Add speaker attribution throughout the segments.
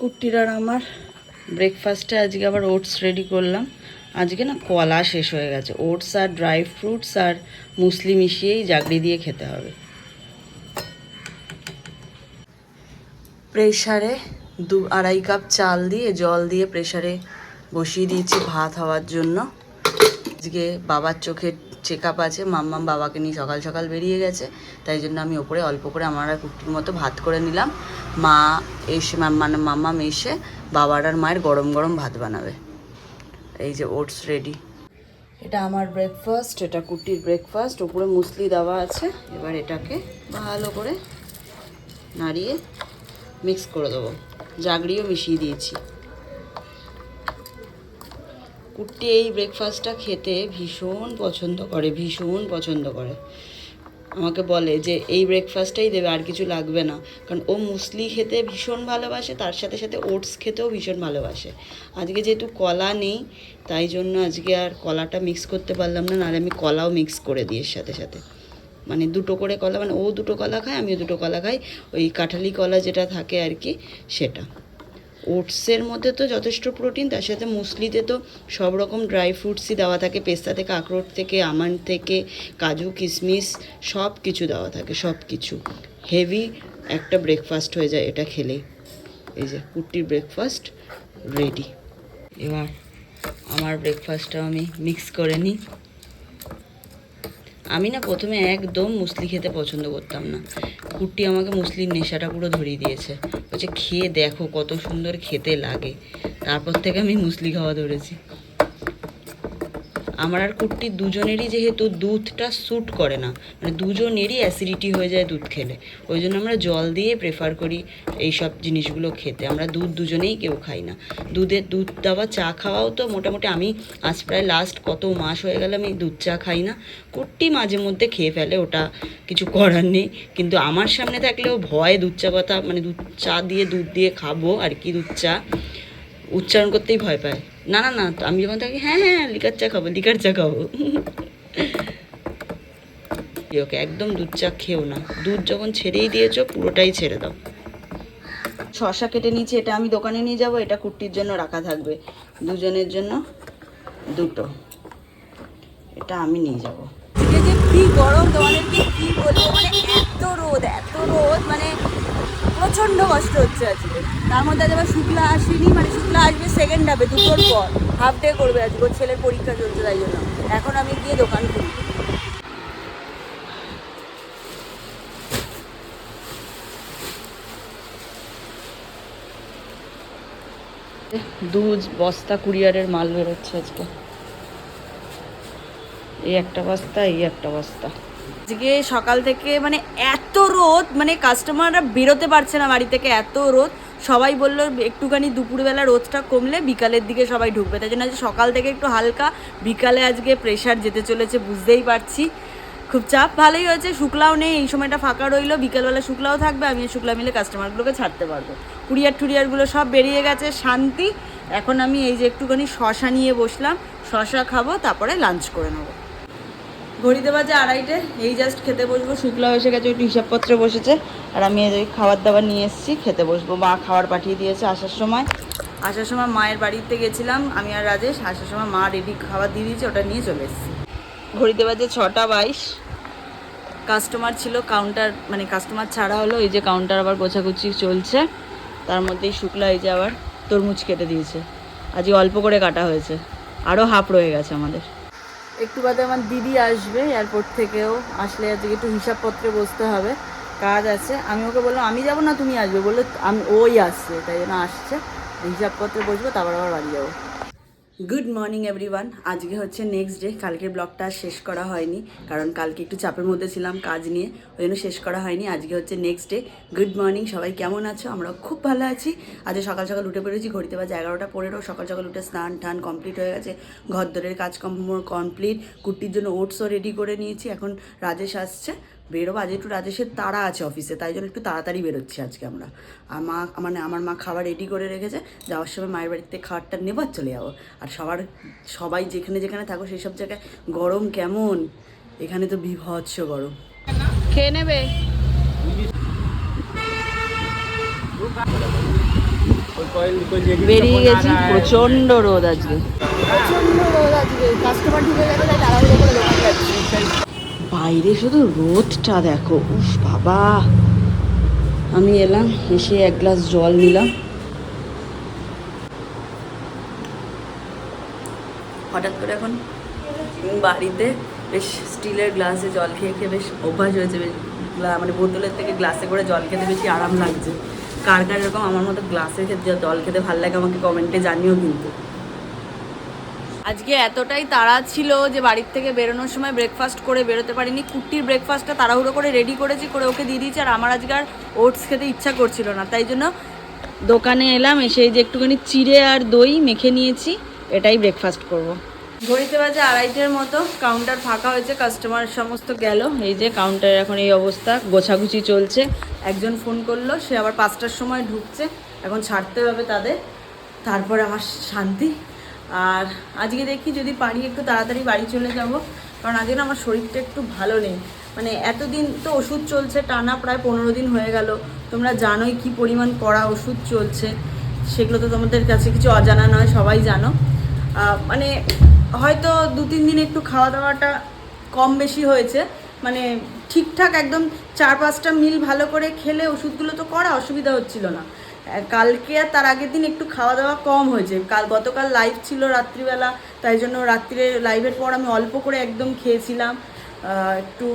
Speaker 1: কুট্টির আর আমার ব্রেকফাস্টে আজকে আবার ওটস রেডি করলাম। আজকে না কলা শেষ হয়ে গেছে। ওটস আর ড্রাই ফ্রুটস আর মুসলি মিশিয়েই জাগড়ি দিয়ে খেতে হবে। প্রেশারে দু আড়াই কাপ চাল দিয়ে, জল দিয়ে প্রেশারে বসিয়ে দিয়েছি ভাত হওয়ার জন্য। আজকে বাবার চোখের চেক আপ আছে, মাম্মাম বাবাকে নিয়ে সকাল সকাল বেরিয়ে গেছে, তাই জন্য আমি ওপরে অল্প করে আমার আর কুটির মতো ভাত করে নিলাম। মা এসে মানে মাম্মাম এসে বাবার আর মায়ের গরম গরম ভাত বানাবে। এই যে ওটস রেডি এটা আমার ব্রেকফাস্ট এটা কুটির ব্রেকফাস্ট উপরে মুসলি দেওয়া আছে। এবার এটাকে ভালো করে নাড়িয়ে মিক্স করে দেবো। জাগড়িও মিশিয়ে দিয়েছি। কুট্টি এই ব্রেকফাস্টটা খেতে ভীষণ পছন্দ করে, ভীষণ পছন্দ করে। আমাকে বলে যে, এই ব্রেকফাস্টটাই দেবে, আর কিছু লাগবে না। কারণ ও মুসলি খেতে ভীষণ ভালোবাসে, তার সাথে সাথে ওটস খেতেও ভীষণ ভালোবাসে। আজকে যেহেতু কলা নেই, তাই জন্য আজকে আর কলাটা মিক্স করতে পারলাম না, নাহলে আমি কলাও মিক্স করে দিই এর সাথে সাথে। মানে দুটো করে কলা মানে ও দুটো কলা খায়, আমিও দুটো কলা খাই, ওই কাঁঠালি কলা যেটা থাকে আর কি, সেটা। ওটসের মধ্যে তো যথেষ্ট প্রোটিন, তার সাথে মুসলিতে তো সব রকম ড্রাই ফ্রুটসই দেওয়া থাকে, পেস্তা থেকে আখরোট থেকে, আমন্ড থেকে, কাজু, কিশমিশ, সব কিছু দেওয়া থাকে, সব কিছু। হেভি একটা ব্রেকফাস্ট হয়ে যায় এটা খেলেই এই যে কুট্টির ব্রেকফাস্ট রেডি এবার আমার ব্রেকফাস্টটা আমি মিক্স করে নিই। আমি না প্রথমে একদম মুসলি খেতে পছন্দ করতাম না। কুট্টি আমাকে মুসলির নেশাটা পুরো ধরিয়ে দিয়েছে। বলছে, খেয়ে দেখো কত সুন্দর খেতে লাগে। তারপর থেকে আমি মুসলি খাওয়া ধরেছি। আমার আর কুট্টি দুজনেরই যেহেতু দুধটা স্যুট করে না মানে দুজনেরই অ্যাসিডিটি হয়ে যায় দুধ খেলে। ওই জন্য আমরা জল দিয়ে প্রেফার করি এই সব জিনিসগুলো খেতে। আমরা দুধ দুজনেই কেউ খাই না। দুধের দুধ দেওয়া চা খাওয়াও তো মোটামুটি আমি আজ প্রায় লাস্ট কত মাস হয়ে গেল আমি দুধ চা খাই না। কুট্টি মাঝে মধ্যে খেয়ে ফেলে, ওটা কিছু করার নেই। কিন্তু আমার সামনে থাকলেও ভয় দুধ চা কথা মানে দুধ চা দিয়ে, দুধ দিয়ে খাব আর কি দুধ চা। উচ্চারণ করতেই ভয় পায়। না না না, আমি যখন থাকি হ্যাঁ হ্যাঁ লিকার চা খাব, লিকার চা খাব। ওকে একদম দুধ চা খেও না। দুধ যখন ছেড়েই দিয়েছ, পুরোটাই ছেড়ে দাও। শশা কেটে নিয়েছি, এটা আমি দোকানে নিয়ে যাব, এটা কুট্টির জন্য রাখা থাকবে। দুজনের জন্য দুটো। এটা আমি নিয়ে যাব।
Speaker 2: আজকে যে কি গরম, তোমাদেরকে কি বলব? মানে এত রোদ এত রোদ মানে প্রচণ্ড কষ্ট হচ্ছে আজকে। তার মধ্যে আজ আবার শুক্লা আসেনি মানে শুক্লা আসবে সেকেন্ড হাফে দুটোর পর। হাফ ডে করবে আজকে ওর ছেলের পরীক্ষা চলছে তাই জন্য। এখন আমি গিয়ে দোকান খুলি।
Speaker 1: দুধ বস্তা কুরিয়ারের মাল বেরোচ্ছে আজকে। এই একটা বস্তা, এই একটা বস্তা।
Speaker 2: আজকে সকাল থেকে মানে এত রোদ মানে কাস্টমাররা বেরোতে পারছে না বাড়ি থেকে, এত রোদ। সবাই বলল একটুখানি দুপুরবেলা রোদটা কমলে বিকালের দিকে সবাই ঢুকবে। তাই জন্য আজকে সকাল থেকে একটু হালকা, বিকালে আজকে প্রেশার যেতে চলেছে বুঝতেই পারছি। খুব চাপ, ভালোই হয়েছে, শুক্লাও নেই, এই সময়টা ফাঁকা রইল, বিকালবেলা শুক্লাও থাকবে, আমি শুক্লা মিলে কাস্টমারগুলোকে ছাড়তে পারব। কুরিয়ার টুরিয়ারগুলো সব বেরিয়ে গেছে, শান্তি। এখন আমি এই যে একটুখানি শশা নিয়ে বসলাম, শশা খাব, তারপরে লাঞ্চ করে নেব। ঘড়িতে বাজে আড়াইটে, এই জাস্ট খেতে বসবো।
Speaker 1: শুক্লা এসে গেছে, একটু হিসাবপত্রে বসেছে। আর আমি এই খাবার দাবার নিয়ে এসেছি, খেতে বসবো। মা খাবার পাঠিয়ে দিয়েছে আসার সময়।
Speaker 2: আসার সময় মায়ের বাড়িতে গেছিলাম, আমি আর রাজেশ। আসার সময় মা রেডি খাবার দিয়ে দিয়েছে, ওটা নিয়ে চলে এসেছি।
Speaker 1: ঘড়িতে বাজে ছটা বাইশ।
Speaker 2: কাস্টমার ছিল কাউন্টার মানে কাস্টমার ছাড়া হলো,
Speaker 1: এই যে কাউন্টার আবার গোছাগুছি চলছে। তার মধ্যেই শুক্লা এই যে আবার তরমুজ কেটে দিয়েছে। আজকে অল্প করে কাটা হয়েছে। আরও হাফ রয়ে গেছে আমাদের।
Speaker 2: একটু বাদে আমার দিদি আসবে এয়ারপোর্ট থেকেও। আসলে আজকে একটু হিসাবপত্রে বসতে হবে, কাজ আছে। আমি ওকে বললাম, আমি যাব না, তুমি আসবে। বললে, আমি, ওই আসছে। তাই জন্য আসছে। হিসাবপত্রে বসবো, তারপর আবার বাড়ি যাব। গুড মর্নিং এভরিওয়ান আজকে হচ্ছে নেক্সট ডে কালকের ব্লগটা শেষ করা হয়নি, কারণ কালকে একটু চাপের মধ্যে ছিলাম কাজ নিয়ে, ওই জন্য শেষ করা হয়নি। আজকে হচ্ছে নেক্সট ডে গুড মর্নিং সবাই কেমন আছো? আমরা খুব ভালো আছি। আজ সকাল সকাল উঠে পড়েছি, ঘড়িতে বাজে এগারোটা পনেরো। সকাল সকাল উঠে স্নান টান কমপ্লিট হয়ে গেছে। ঘর দরের কাজকর্ম কমপ্লিট কুর্তির জন্য ওটসও রেডি করে নিয়েছি। এখন রাজেশ আসছে। বেরোবো আজ একটু রাজেশের তাড়া আছে অফিসে তাই জন্য একটু তাড়াতাড়ি বেরোচ্ছি আজকে আমরা। আর মা মানে আমার মা খাবার রেডি করে রেখেছে যাওয়ার সময় মায়ের বাড়িতে খাবারটা নেব আর চলে যাব। আর সবার সবাই যেখানে যেখানে থাকো সেই সব জায়গায় গরম কেমন? এখানে তো বিভৎস গরম।
Speaker 1: খেয়ে নেবে? বেরিয়ে গেছি প্রচণ্ড রোদ আজকে।
Speaker 3: প্রচণ্ড রোদ আজকে। কাস্টমার ঢুকে গেছে তাই তাড়াহুড়ো করে
Speaker 1: বাইরে শুধু রোদটা দেখো। উফ, বাবা। আমি এলাম, এসে এক গ্লাস জল নিলাম। হঠাৎ করে এখন বাড়িতে বেশ স্টিলের গ্লাসে জল খেয়ে খেয়ে বেশ অভ্যাস হয়েছে। বেশ মানে বোতলের থেকে গ্লাসে করে জল খেতে বেশি আরাম লাগছে। কার কার এরকম আমার মতো গ্লাসে খেতে জল খেতে ভালো লাগে আমাকে কমেন্টে জানিও কিন্তু। আজকে এতটাই তাড়া ছিল যে বাড়ির থেকে বেরোনোর সময় ব্রেকফাস্ট করে বেরোতে পারিনি। কুট্টির ব্রেকফাস্টটা তাড়াহুড়ো করে রেডি করেছি, করে ওকে দিয়ে দিয়েছি, আর আমার আজকে আর ওটস খেতে ইচ্ছা করছিল না। তাই জন্য দোকানে এলাম, এসে যে একটুখানি চিড়ে আর দই মেখে নিয়েছি, এটাই ব্রেকফাস্ট করব। ঘড়িতে বাজে আড়াইটের মতো কাউন্টার ফাঁকা হয়েছে কাস্টমার সমস্ত গেল। এই যে কাউন্টারের এখন এই অবস্থা, গোছাগুছি চলছে। একজন ফোন করল, সে আবার পাঁচটার সময় ঢুকছে, এখন ছাড়তে হবে তাদের। তারপরে আমার শান্তি। আর আজকে দেখি যদি পারি একটু তাড়াতাড়ি বাড়ি চলে যাব, কারণ আজকে না আমার শরীরটা একটু ভালো নেই। মানে এতদিন তো ওষুধ চলছে, টানা প্রায় পনেরো দিন হয়ে গেল। তোমরা জানোই কি পরিমাণ কড়া ওষুধ চলছে। সেগুলো তো তোমাদের কাছে কিছু অজানা নয়, সবাই জানো। মানে হয়তো দু তিন দিন একটু খাওয়া দাওয়াটা কম বেশি হয়েছে। মানে ঠিকঠাক একদম চার পাঁচটা মিল ভালো করে খেলে ওষুধগুলো তো করা অসুবিধা হচ্ছিল না। কালকে আর তার আগের দিন একটু খাওয়া দাওয়া কম হয়েছে। কাল গতকাল লাইভ ছিল রাত্রিবেলা, তাই জন্য রাত্রে লাইভের পর আমি অল্প করে একদম খেয়েছিলাম। একটু,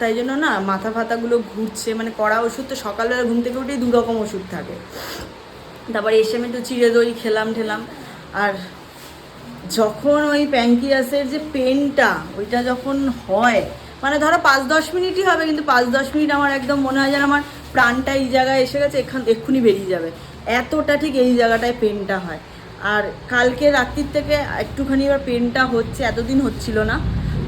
Speaker 1: তাই জন্য না মাথা ফাতাগুলো ঘুরছে মানে কড়া ওষুধ তো সকালবেলা ঘুম থেকে উঠেই দু রকম ওষুধ থাকে। তারপরে এসে আমি একটু চিড়ে দই খেলাম ঠেলাম। আর যখন ওই প্যাঙ্কিয়াসের যে পেনটা ওইটা যখন হয় মানে ধরো পাঁচ দশ মিনিটই হবে, কিন্তু পাঁচ দশ মিনিট আমার একদম মনে হয় যেন আমার প্রাণটা এই জায়গায় এসে গেছে, এখান এক্ষুনি বেরিয়ে যাবে। এতটা ঠিক এই জায়গাটায় পেনটা হয়। আর কালকে রাত্রির থেকে একটুখানি এবার পেনটা হচ্ছে, এতদিন হচ্ছিল না।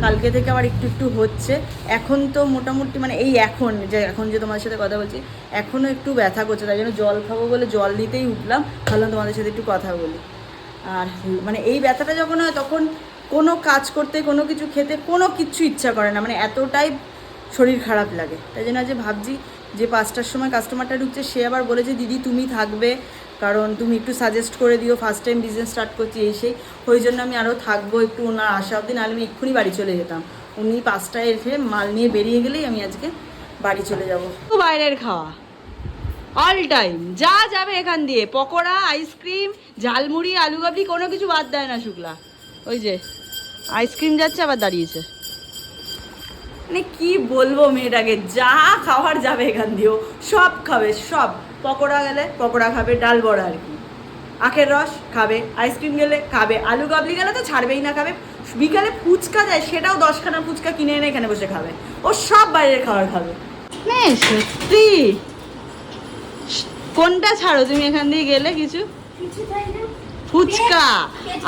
Speaker 1: কালকে থেকে আবার একটু একটু হচ্ছে। এখন তো মোটামুটি মানে এই এখন যে এখন যে তোমাদের সাথে কথা বলছি এখনও একটু ব্যথা করছে, তাই জন্য জল খাব বলে জল দিতেই উঠলাম। ভাবলাম তোমাদের সাথে একটু কথা বলি। আর মানে এই ব্যথাটা যখন হয়, তখন কোনো কাজ করতে, কোনো কিছু খেতে, কোনো কিচ্ছু ইচ্ছা করে না। মানে এতটাই শরীর খারাপ লাগে। তাই জন্য যে ভাবছি যে পাঁচটার সময় কাস্টমারটা ঢুকছে, সে আবার বলেছে দিদি, তুমি থাকবে। কারণ তুমি একটু সাজেস্ট করে দিও ফার্স্ট টাইম বিজনেস স্টার্ট করছি, এই সেই। ওই জন্য আমি আরও থাকব একটু। ওনার আসা অবধি নাহলে আমি এক্ষুনি বাড়ি চলে যেতাম। উনি পাঁচটায় এসে মাল নিয়ে বেরিয়ে গেলেই আমি আজকে বাড়ি চলে যাব। বাইরের খাওয়া। অল টাইম যা যাবে এখান দিয়ে। পকোড়া আইসক্রিম ঝালমুড়ি আলু গাবলি কোনো কিছু বাদ দেয় না শুক্লা। ওই যে। আইসক্রিম যাচ্ছে আবার দাঁড়িয়েছে। মানে কি বলব মেয়েটাকে? যা খাওয়ার যাবে এখান দিয়েও। সব খাবে সব। পকোড়া গেলে পকোড়া খাবে ডাল বড়া আর কি। আখের রস খাবে আইসক্রিম গেলে খাবে আলু গাবলি গেলে তো ছাড়বেই না খাবে। বিকালে ফুচকা যায় সেটাও দশখানা ফুচকা কিনে এনে এখানে বসে খাবে। ও সব বাইরের খাবার খাবে। সত্যি? কোনটা ছাড়ো? তুমি এখান দিয়ে গেলে কিছু? ফুচকা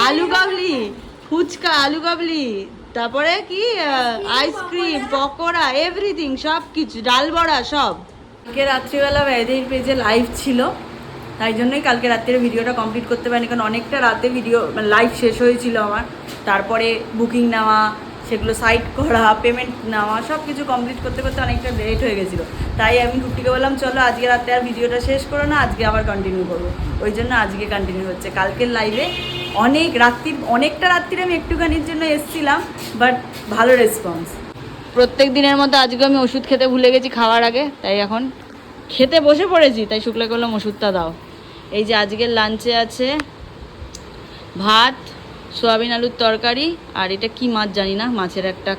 Speaker 1: আলু কাবলি ফুচকা, আলু কাবলি তারপরে কি আইসক্রিম পকোড়া এভরিথিং সব কিছু ডাল বড়া, সব। কালকে রাত্রিবেলা ব্যাধির পেজে লাইভ ছিল, তাই জন্যই কালকে রাত্রের ভিডিওটা কমপ্লিট করতে পারিনি, কারণ অনেকটা রাতে ভিডিও মানে লাইভ শেষ হয়েছিল আমার। তারপরে বুকিং নেওয়া, সেগুলো সাইট করা পেমেন্ট নেওয়া সব কিছু কমপ্লিট করতে করতে অনেকটা লেট হয়ে গেছিল। তাই আমি টুকটিকে বললাম, চলো, আজকে রাতে আর ভিডিওটা শেষ করো না, আজকে আবার কন্টিনিউ করব। ওই জন্য আজকে কন্টিনিউ হচ্ছে। কালকের লাইভে অনেক রাত্রির অনেকটা রাত্রির আমি একটুখানির জন্য এসছিলাম বাট ভালো রেসপন্স প্রত্যেক দিনের মতো আজকে আমি ওষুধ খেতে ভুলে গেছি খাওয়ার আগে, তাই এখন খেতে বসে পড়েছি, তাই শুক্লা করলাম ওষুধটা দাও। এই যে আজকের লাঞ্চে আছে ভাত, সোয়াবিন আলুর তরকারি, আর এটা কি মাছ জানি না, মাছের একটা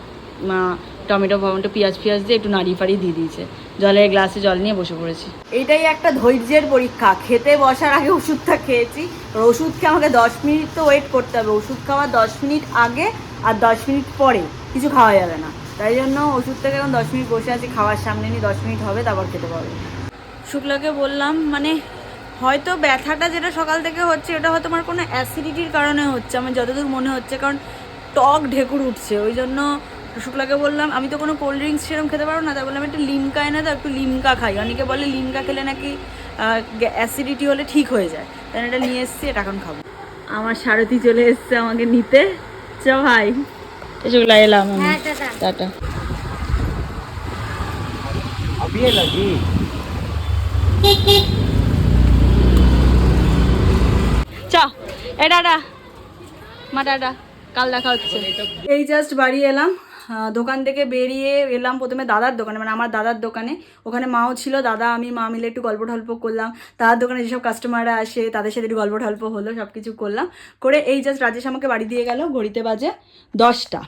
Speaker 1: টমেটো ফমেটো পেঁয়াজ ফিয়াজ দিয়ে একটু নাড়ি ফাড়ি দিয়ে দিয়েছে। জলের গ্লাসে জল নিয়ে বসে পড়েছি। এইটাই একটা ধৈর্যের পরীক্ষা। খেতে বসার আগে ওষুধটা খেয়েছি। আর ওষুধ খেয়ে আমাকে দশ মিনিট তো ওয়েট করতে হবে। ওষুধ খাওয়ার দশ মিনিট আগে আর দশ মিনিট পরে কিছু খাওয়া যাবে না। তাই জন্য ওষুধ থেকে এখন দশ মিনিট বসে আছি। খাওয়ার সামনে নিয়ে দশ মিনিট হবে তারপর খেতে পারবে। শুক্লাকে বললাম মানে হয়তো ব্যথাটা যেটা সকাল থেকে হচ্ছে ওটা হয়তো আমার কোনো অ্যাসিডিটির কারণে হচ্ছে। আমার যতদূর মনে হচ্ছে কারণ টক ঢেকুর উঠছে। ওই জন্য শুক্লাকে বললাম আমি তো কোনো কোল্ড ড্রিঙ্কস সেরকম খেতে পারব না। তাই বললাম একটু লিমকা এনে তো একটু লিমকা খাই। অনেকে বলে লিমকা খেলে নাকি অ্যাসিডিটি হলে ঠিক হয়ে যায়। তাই এটা নিয়ে এসছি এটা এখন খাব। আমার সারথি চলে এসছে আমাকে নিতে। চ ভাই। শুক্লা এলাম হ্যাঁ, টাটা। চ কাল দেখা হচ্ছে। এই জাস্ট বাড়ি এলাম। দোকান থেকে বেরিয়ে এলাম প্রথমে দাদার দোকানে মানে আমার দাদার দোকানে। ওখানে মাও ছিল, দাদা, আমি, মা মিলে একটু গল্প টল্প করলাম। দাদার দোকানে যেসব কাস্টমাররা আসে, তাদের সাথে একটু গল্প টল্প হলো সব কিছু করলাম। করে এই জাস্ট রাজেশ আমাকে বাড়ি দিয়ে গেল, ঘড়িতে বাজে দশটা।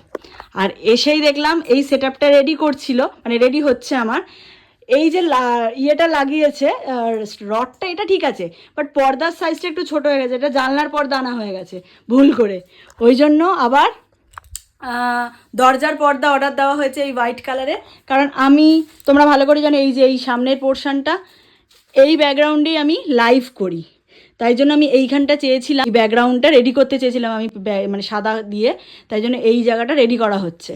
Speaker 1: আর এসেই দেখলাম এই সেট আপটা রেডি করছিল মানে রেডি হচ্ছে আমার। এই যে ইয়েটা লাগিয়েছে রডটা এটা ঠিক আছে বাট পর্দার সাইজটা একটু ছোট হয়ে গেছে, এটা জানলার পর্দা আনা হয়ে গেছে, ভুল করে। ওই জন্য আবার দরজার পর্দা অর্ডার দেওয়া হয়েছে এই হোয়াইট কালারে কারণ আমি, তোমরা ভালো করে জানো এই যে এই সামনের পোর্শনটা এই ব্যাকগ্রাউন্ডেই আমি লাইভ করি। তাই জন্য আমি এইখানটা চেয়েছিলাম ব্যাকগ্রাউন্ডটা রেডি করতে চেয়েছিলাম আমি মানে সাদা দিয়ে। তাই জন্য এই জায়গাটা রেডি করা হচ্ছে।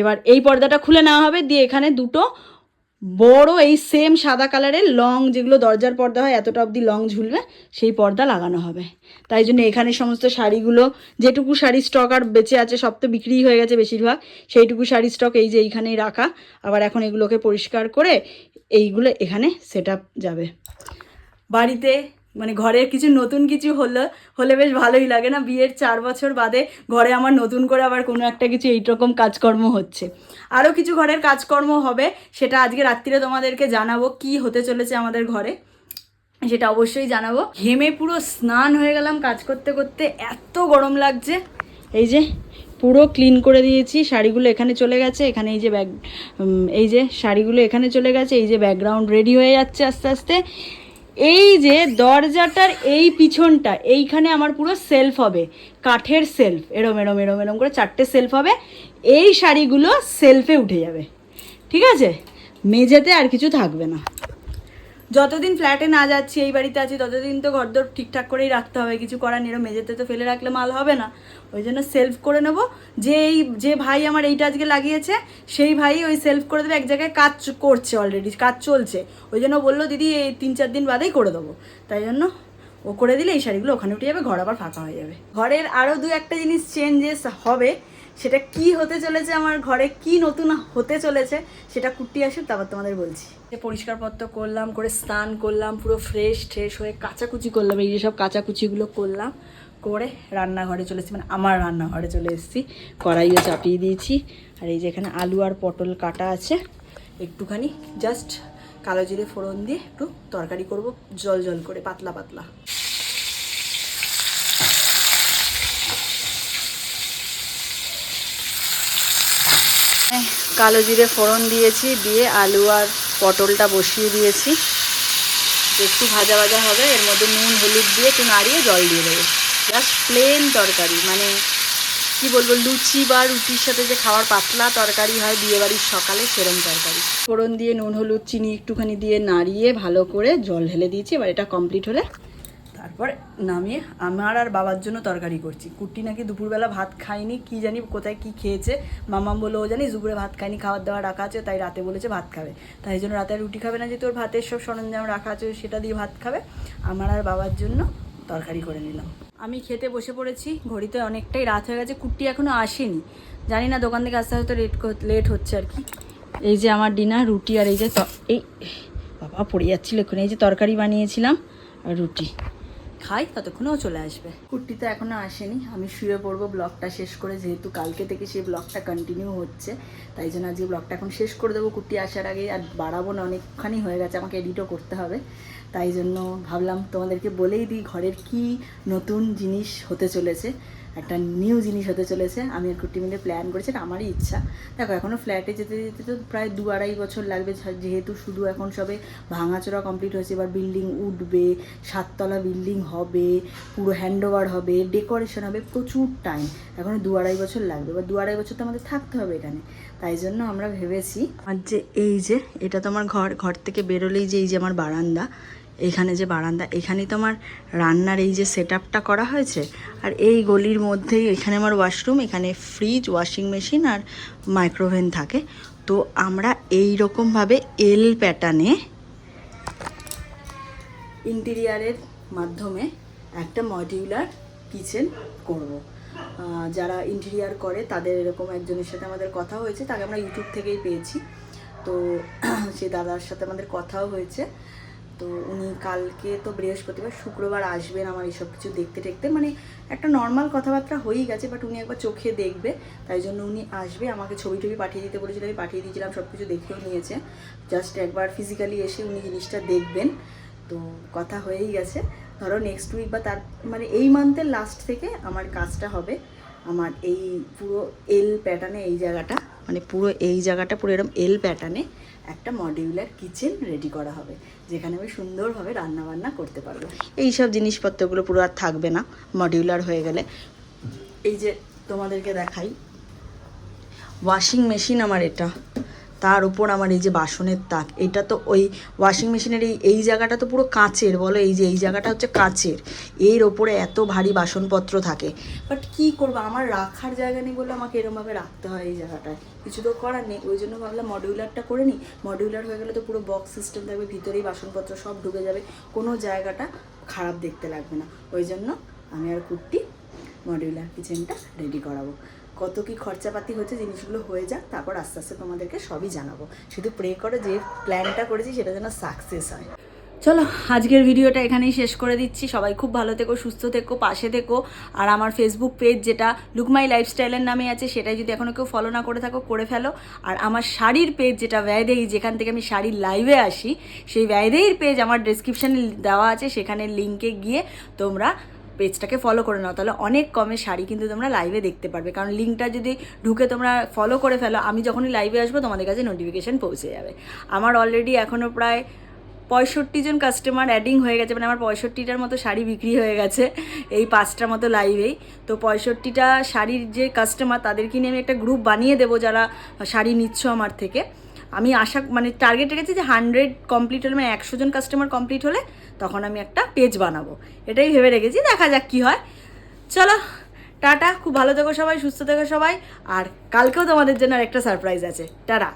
Speaker 1: এবার এই পর্দাটা খুলে নেওয়া হবে, দিয়ে এখানে দুটো বড় এই সেম সাদা কালারের লং যেগুলো দরজার পর্দা হয়, এতটা অবধি লং ঝুলবে, সেই পর্দা লাগানো হবে। তাই জন্য এখানে সমস্ত শাড়িগুলো, যেটুকু শাড়ি স্টক আর বেঁচে আছে, সব তো বিক্রি হয়ে গেছে বেশিরভাগ, সেইটুকু শাড়ি স্টক এই যে এইখানেই রাখা। আবার এখন এগুলোকে পরিষ্কার করে এইগুলো এখানে সেট যাবে। বাড়িতে মানে ঘরের কিছু নতুন কিছু হলে হলে বেশ ভালোই লাগে না? বিয়ের চার বছর বাদে ঘরে আমার নতুন করে আবার কোনো একটা কিছু এইরকম কাজকর্ম হচ্ছে। আরও কিছু ঘরের কাজকর্ম হবে, সেটা আজকে রাত্রিরে তোমাদেরকে জানাব কি হতে চলেছে আমাদের ঘরে। সেটা অবশ্যই জানাব। ঘেমে পুরো স্নান হয়ে গেলাম কাজ করতে করতে, এত গরম লাগছে। এই যে, পুরো ক্লিন করে দিয়েছি, শাড়িগুলো এখানে চলে গেছে, এখানে এই যে ব্যাগ এই যে শাড়িগুলো এখানে চলে গেছে, এই যে ব্যাকগ্রাউন্ড রেডি হয়ে যাচ্ছে আস্তে আস্তে। এই যে দরজাটার এই পিছনটা, এইখানে আমার পুরো সেলফ হবে, কাঠের সেলফ এরম এরম এরম এরম করে চারটে সেলফ হবে, এই শাড়িগুলো সেলফে উঠে যাবে, ঠিক আছে? মেঝেতে আর কিছু থাকবে না। যতদিন ফ্ল্যাটে না যাচ্ছি, এই বাড়িতে আছি, ততদিন তো ঘর ঘরদোর ঠিকঠাক করেই রাখতে হবে, কিছু করার নেই মেঝেতে তো ফেলে রাখলে মাল হবে না। ওই জন্য সেলফ করে নেব। যে এই যে ভাই আমার এইটা আজকে লাগিয়েছে, সেই ভাই ওই সেলফ করে দেবে, এক জায়গায় কাজ করছে অলরেডি কাজ চলছে। ওই জন্য বলল, দিদি, এই তিন চার দিন বাদেই করে দেবো। তাই জন্য ও করে দিলে এই শাড়িগুলো ওখানে উঠে যাবে, ঘর আবার ফাঁকা হয়ে যাবে। ঘরের আরও দু একটা জিনিস চেঞ্জেস হবে। সেটা কি হতে চলেছে আমার ঘরে, কি নতুন হতে চলেছে, সেটা কুটি আসুক তারপর তোমাদের বলছি। পরিষ্কারপত্র করলাম, করে স্নান করলাম, পুরো ফ্রেশ ট্রেশ হয়ে কাচাকুচি করলাম, এই যে সব কাচাকুচিগুলো করলাম। করে রান্নাঘরে চলে এসেছি মানে আমার রান্নাঘরে চলে এসেছি। কড়াইও চাপিয়ে দিয়েছি। আর এই যে এখানে আলু আর পটল কাটা আছে, একটুখানি জাস্ট কালো জিরে ফোড়ন দিয়ে একটু তরকারি করব, জল জল করে, পাতলা পাতলা। কালো জিরে ফোড়ন দিয়েছি, দিয়ে আলু আর পটলটা বসিয়ে দিয়েছি। একটু ভাজা ভাজা হবে, এর মধ্যে নুন, হলুদ দিয়ে একটু নাড়িয়ে জল দিয়ে দেবো। জাস্ট প্লেন তরকারি মানে কি বলব, লুচি বা রুটির সাথে যে খাওয়ার পাতলা তরকারি হয় বিয়েবাড়ির সকালে, সেরম তরকারি। ফোড়ন দিয়ে নুন, হলুদ, চিনি একটুখানি দিয়ে নাড়িয়ে ভালো করে জল ঢেলে দিয়েছি, এবার এটা কমপ্লিট হলে তারপর নামিয়ে আমার আর বাবার জন্য তরকারি করছি। কুটি নাকি দুপুরবেলা ভাত খায়নি, কি জানি কোথায় কি খেয়েছে, মামাম বলল, ও জানিস দুপুরে ভাত খায়নি খাবার দাবার রাখা আছে, তাই রাতে বলেছে ভাত খাবে। তাই জন্য রাতে রুটি খাবে না, যেহেতু ওর ভাতের সব সরঞ্জাম রাখা আছে, সেটা দিয়ে ভাত খাবে। আমার আর বাবার জন্য তরকারি করে নিলাম। আমি খেতে বসে পড়েছি, ঘড়িতে অনেকটাই রাত হয়ে গেছে, কুট্টি এখনও আসেনি। জানি না, দোকান থেকে আসতে হয়তো লেট লেট হচ্ছে আর কি। এই যে আমার ডিনার রুটি আর এই যে এই বাবা, পড়ে যাচ্ছিল এক্ষুনি, এই যে তরকারি বানিয়েছিলাম আর রুটি। খাই, ততক্ষণেও চলে আসবে। কুর্তি তো এখনও আসেনি। আমি শুয়ে পড়ব, ব্লগটা শেষ করে যেহেতু কালকে থেকে সেই ব্লগটা কন্টিনিউ হচ্ছে, তাই জন্য আজকে ব্লগটা এখন শেষ করে দেবো। কুর্তি আসার আগে আর বাড়াবো না, অনেকখানি হয়ে গেছে, আমাকে এডিটও করতে হবে। তাই জন্য ভাবলাম তোমাদেরকে বলেই দিই, ঘরের কি নতুন জিনিস হতে চলেছে। একটা নিউ জিনিস হতে চলেছে। আমি আর কুর্তি মিলে প্ল্যান করেছি, এটা আমারই ইচ্ছা। দেখো এখনও ফ্ল্যাটে যেতে যেতে তো প্রায় দু আড়াই বছর লাগবে যেহেতু শুধু এখন সবে ভাঙাচোরা কমপ্লিট হয়েছে, এবার বিল্ডিং উঠবে, সাততলা বিল্ডিং হবে, পুরো হ্যান্ডওভার হবে ডেকোরেশন হবে, প্রচুর টাইম এখনও দু আড়াই বছর লাগবে। এবার দু আড়াই বছর তো আমাদের থাকতে হবে এখানে। তাই জন্য আমরা ভেবেছি, আর যে এই যে, এটা তো আমার ঘর ঘর থেকে বেরোলেই যে এই যে আমার বারান্দা এখানে যে বারান্দা, এখানেই তো আমার রান্নার এই যে সেট করা হয়েছে। আর এই গলির মধ্যেই এখানে আমার ওয়াশরুম এখানে ফ্রিজ ওয়াশিং মেশিন আর মাইক্রোওভেন থাকে। তো আমরা এই রকমভাবে এল প্যাটার্নে ইন্টেরিয়ারের মাধ্যমে একটা মডিউলার কিচেন করব। যারা ইন্টেরিয়ার করে, তাদের এরকম একজনের সাথে আমাদের কথা হয়েছে, তাকে আমরা ইউটিউব থেকেই পেয়েছি। তো সেই দাদার সাথে আমাদের কথাও হয়েছে। তো উনি কালকে তো বৃহস্পতিবার, শুক্রবার আসবেন আমার এইসব কিছু দেখতে টেকতে। মানে একটা নর্মাল কথাবার্তা হয়েই গেছে বাট উনি একবার চোখে দেখবে। তাই জন্য উনি আসবে, আমাকে ছবি টবি পাঠিয়ে দিতে বলেছিল, আমি পাঠিয়ে দিয়েছিলাম সব কিছু দেখেও নিয়েছে। জাস্ট একবার ফিজিক্যালি এসে উনি জিনিসটা দেখবেন। তো কথা হয়েই গেছে। ধরো নেক্সট উইক বা তার মানে এই মান্থের লাস্ট থেকে আমার কাজটা হবে। আমার এই পুরো এল প্যাটার্নে এই জায়গাটা। মানে পুরো এই জায়গাটা পুরো এরকম এল প্যাটার্নে একটা মডিউলার কিচেন রেডি করা হবে, যেখানে আমি সুন্দরভাবে রান্না বান্না করতে পারব। এই সব জিনিসপত্রগুলো পুরো আর থাকবে না মডিউলার হয়ে গেলে। এই যে তোমাদেরকে দেখাই। ওয়াশিং মেশিন আমার এটা। তার উপর আমার এই যে বাসনের তাক, এটা তো ওই ওয়াশিং মেশিনের এই এই জায়গাটা তো পুরো কাঁচের, বলো এই যে, এই জায়গাটা হচ্ছে কাঁচের। এর ওপরে এত ভারী বাসনপত্র থাকে। বাট কি করব? আমার রাখার জায়গা নেই বলে আমাকে এরমভাবে রাখতে হয় এই জায়গাটায়। কিছু তো করার নেই। ওই জন্য ভাবলাম মডিউলারটা করে নিই। মডিউলার হয়ে গেলে তো পুরো বক্স সিস্টেম থাকবে, ভিতরেই বাসনপত্র সব ঢুকে যাবে। কোনো জায়গাটা খারাপ দেখতে লাগবে না। ওই জন্য আমি আর কুর্তি মডিউলার কিচেনটা রেডি করাবো। কত কি খরচাপাতি হচ্ছে জিনিসগুলো হয়ে যাক, তারপর আস্তে আস্তে তোমাদেরকে সবই জানাব। শুধু প্রে করো যে প্ল্যানটা করেছি সেটা যেন সাকসেস হয়। চলো, আজকের ভিডিওটা এখানেই শেষ করে দিচ্ছি। সবাই খুব ভালো থেকো, সুস্থ থেকো, পাশে থেকো। আর আমার ফেসবুক পেজ যেটা লুকমাই লাইফস্টাইলের নামে আছে, সেটাই যদি এখনও কেউ ফলো না করে থাকো, করে ফেলো। আর আমার শাড়ির পেজ যেটা ব্যয়দেই যেখান থেকে আমি শাড়ির লাইভে আসি, সেই ব্যয়দেইর পেজ আমার ডিসক্রিপশানে দেওয়া আছে, সেখানে লিঙ্কে গিয়ে তোমরা পেজটাকে ফলো করে নাও, তাহলে অনেক কমে শাড়ি কিন্তু তোমরা লাইভে দেখতে পারবে। কারণ লিঙ্কটা যদি ঢুকে তোমরা ফলো করে ফেলো, আমি যখনই লাইভে আসব তোমাদের কাছে নোটিফিকেশান পৌঁছে যাবে। আমার অলরেডি এখনও প্রায় পঁয়ষট্টি জন কাস্টমার অ্যাডিং হয়ে গেছে মানে আমার পঁয়ষট্টিটার মতো শাড়ি বিক্রি হয়ে গেছে এই পাঁচটার মতো লাইভেই তো পঁয়ষট্টিটা শাড়ির যে কাস্টমার তাদেরকে নিয়ে আমি একটা গ্রুপ বানিয়ে দেবো যারা শাড়ি নিচ্ছ আমার থেকে। আমি আশা মানে টার্গেট রেখেছি যে হান্ড্রেড কমপ্লিট হলে মানে একশো জন কাস্টমার কমপ্লিট হলে তখন আমি একটা পেজ বানাবো। এটাই ভেবে রেখেছি, দেখা যাক কী হয়। চলো, টাটা, খুব ভালো থেকো সবাই, সুস্থ থেকো সবাই, আর কালকেও তোমাদের জন্য আর একটা সারপ্রাইজ আছে। টাটা।